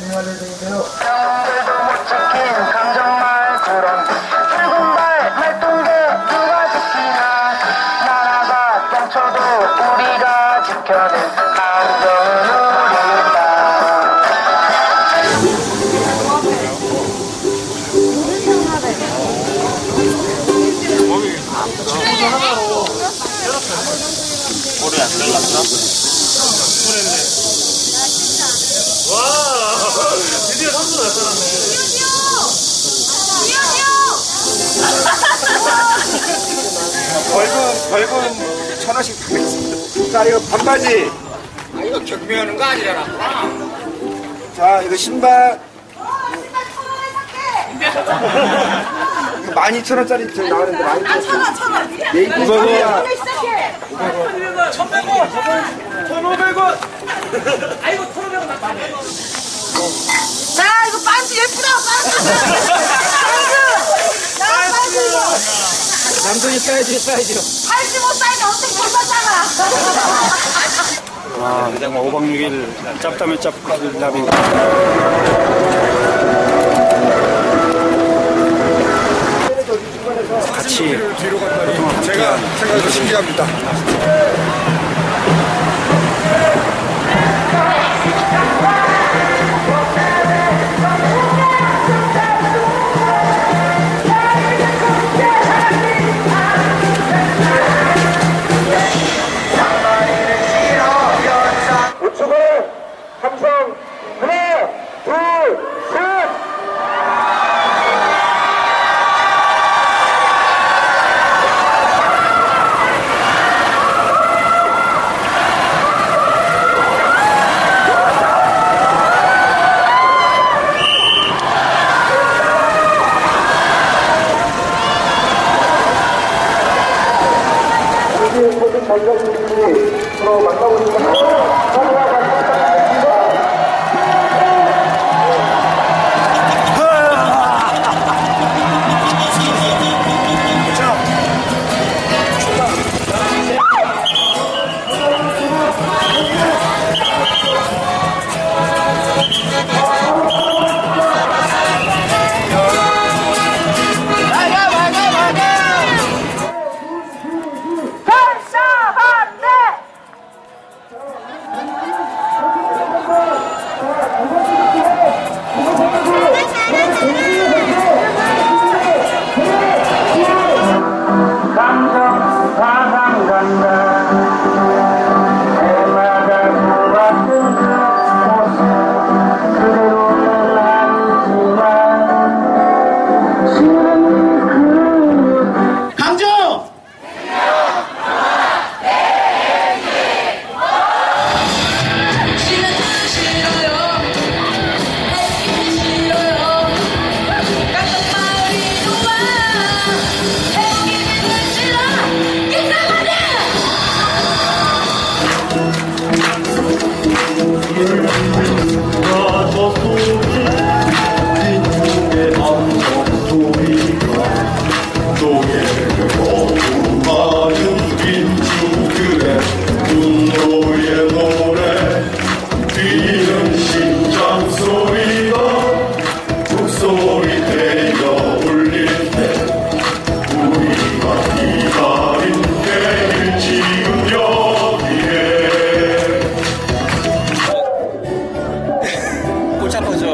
진행할 예정인데요. 정들도 못 지킨 강정말 그런 벌금 벌금 천 원씩 받겠습니다. 자 이거 반바지. 아, 이거 경매하는 거 아니잖아. 자 이거 신발. 이거 만 이천 원짜리 저 나오는데 만 이천 원. 천 원, 천 원. 네이버 소리야. 시작해. 자, 이거 반지 예쁘다, 반지. 반지. 자, 반지 이거. 남성이 사이즈 사이즈. 85 사이즈 엄청 골랐잖아. 아, 정말 5박 6일 짭담에 짭담이 같이 뒤로 갔더니 제가 생각해도 신기합니다.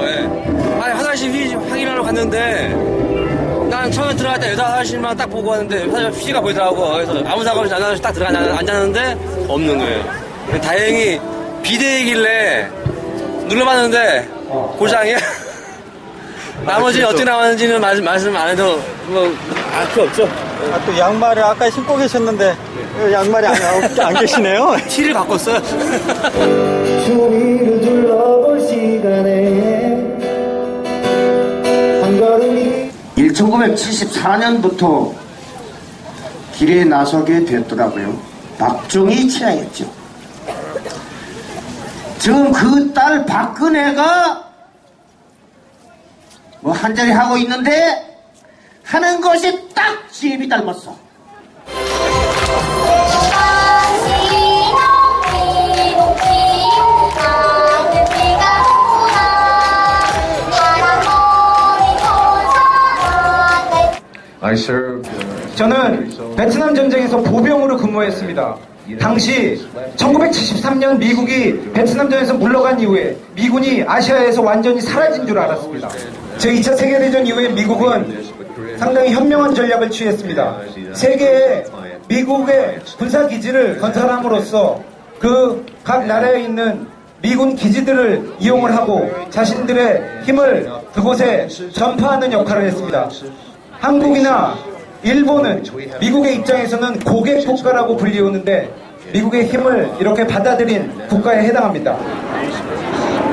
예. 아니 화장실 휘 확인하러 갔는데 난 처음에 들어갈 때 여자 화장실만 딱 보고 왔는데 화장실 휘가 보이더라고. 그래서 아무 상관 없이 화장실 딱 들어가 앉- 앉았는데 없는 거예요. 다행히 비대이길래 눌러봤는데 고장이야. 나머지 어떻게 나왔는지는 말씀, 말씀 안 해도 뭐 알 필요 없죠. 아, 또 양말을 아까 신고 계셨는데 양말이 안, 안 계시네요. 티를 바꿨어요. 1974년부터 길에 나서게 됐더라고요. 박정희 치하였죠. 지금 그 딸 박근혜가 뭐 한자리 하고 있는데 하는 것이 딱 지혜비 닮았어. 저는 베트남 전쟁에서 보병으로 근무했습니다. 당시 1973년 미국이 베트남전에서 물러간 이후에 미군이 아시아에서 완전히 사라진 줄 알았습니다. 제 2차 세계대전 이후에 미국은 상당히 현명한 전략을 취했습니다. 세계에 미국의 군사 기지를 건설함으로써 그 각 나라에 있는 미군 기지들을 이용을 하고 자신들의 힘을 그곳에 전파하는 역할을 했습니다. 한국이나 일본은 미국의 입장에서는 고객 국가라고 불리우는데 미국의 힘을 이렇게 받아들인 국가에 해당합니다.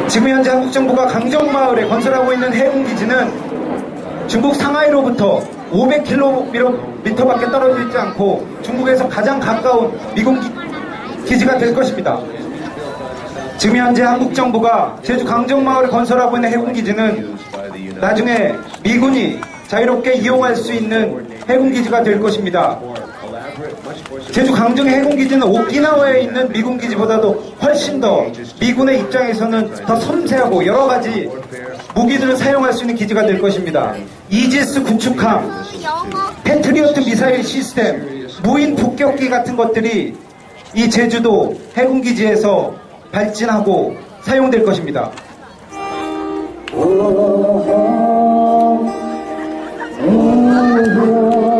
지금 현재 한국 정부가 강정마을에 건설하고 있는 해군기지는 중국 상하이로부터 500km밖에 떨어져 있지 않고 중국에서 가장 가까운 미군 기- 기지가 될 것입니다. 지금 현재 한국 정부가 제주 강정마을에 건설하고 있는 해군기지는 나중에 미군이 자유롭게 이용할 수 있는 해군기지가 될 것입니다. 제주 강정 해군기지는 오키나와에 있는 미군 기지보다도 훨씬 더 미군의 입장에서는 더 섬세하고 여러 가지 무기들을 사용할 수 있는 기지가 될 것입니다. 이지스 구축함, 패트리어트 미사일 시스템, 무인 폭격기 같은 것들이 이 제주도 해군기지에서 발진하고 사용될 것입니다. 고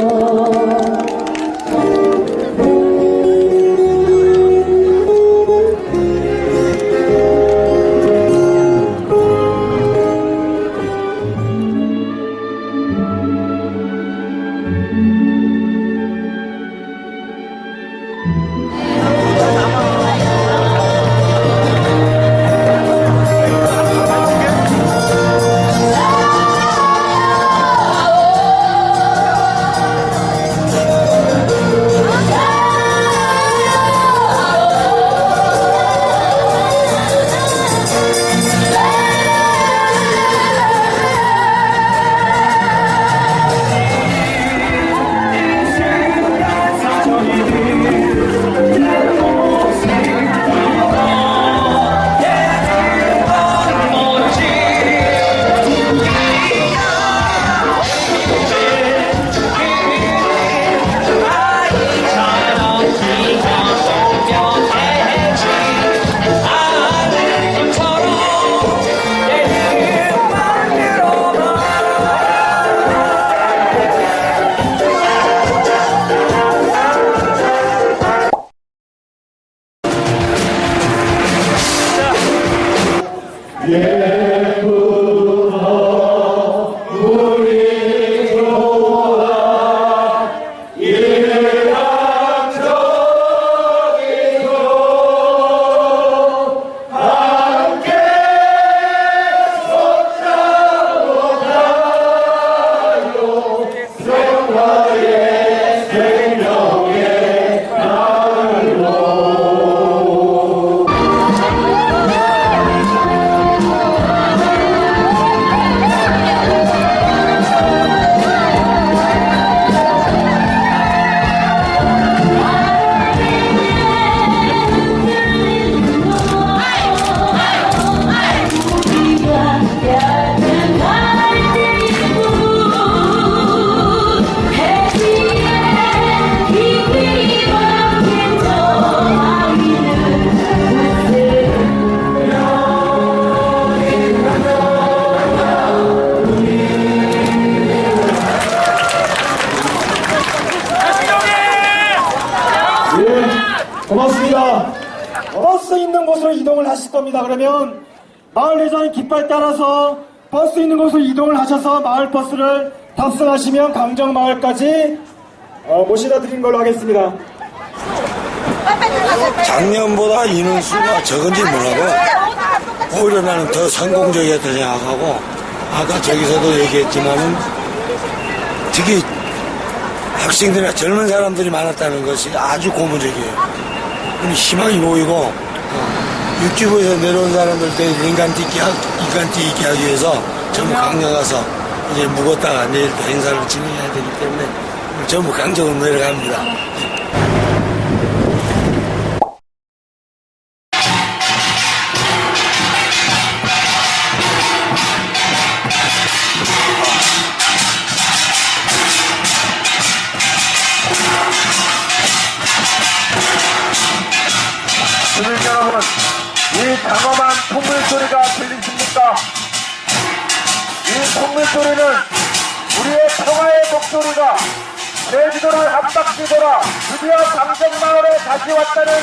그러면 마을 회장의 깃발 따라서 버스 있는 곳으로 이동을 하셔서 마을 버스를 탑승하시면 강정 마을까지 어, 모시다 드린 걸로 하겠습니다. 작년보다 인원수가 적은지 몰라도 오히려 나는 더 성공적이었다 생각하고 아까 저기서도 얘기했지만은 특히 학생들이나 젊은 사람들이 많았다는 것이 아주 고무적이에요. 희망이 보이고 어, 육지부에서 내려온 사람들 때 인간 뛰기, 하- 인간 뛰기 하기 위해서 전부 강릉 가서 이제 묵었다가 내일 또 행사를 진행해야 되기 때문에 전부 강정으로 내려갑니다. 이 풍물 소리는 우리의 평화의 목소리가 제주도를 압박지더라 드디어 강정마을에 다시 왔다는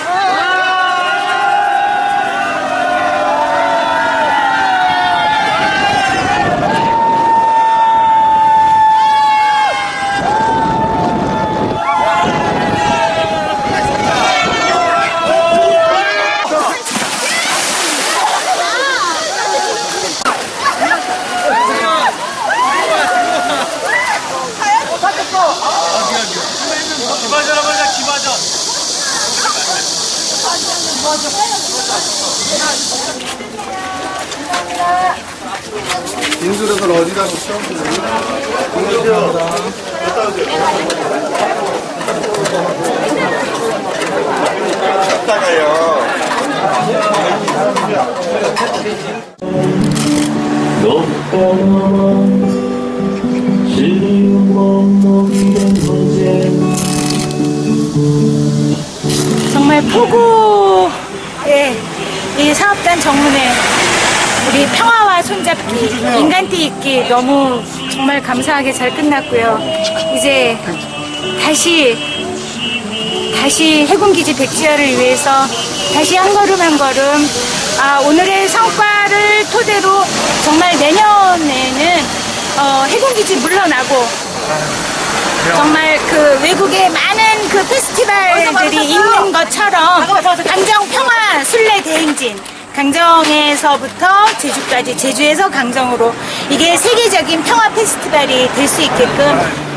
인수력을 어디다 놓죠? 정말 포구의 이 사업단 정문에 우리 평화 와 손잡기, 인간띠 있기 너무 정말 감사하게 잘 끝났고요. 이제 다시 다시 해군기지 백지화를 위해서 다시 한 걸음 한 걸음 아, 오늘의 성과를 토대로 정말 내년에는 어, 해군기지 물러나고 정말 그 외국의 많은 그 페스티벌들이 있는 것처럼 강정 평화 순례 대행진 강정에서부터 제주까지 제주에서 강정으로 이게 세계적인 평화 페스티벌이 될 수 있게끔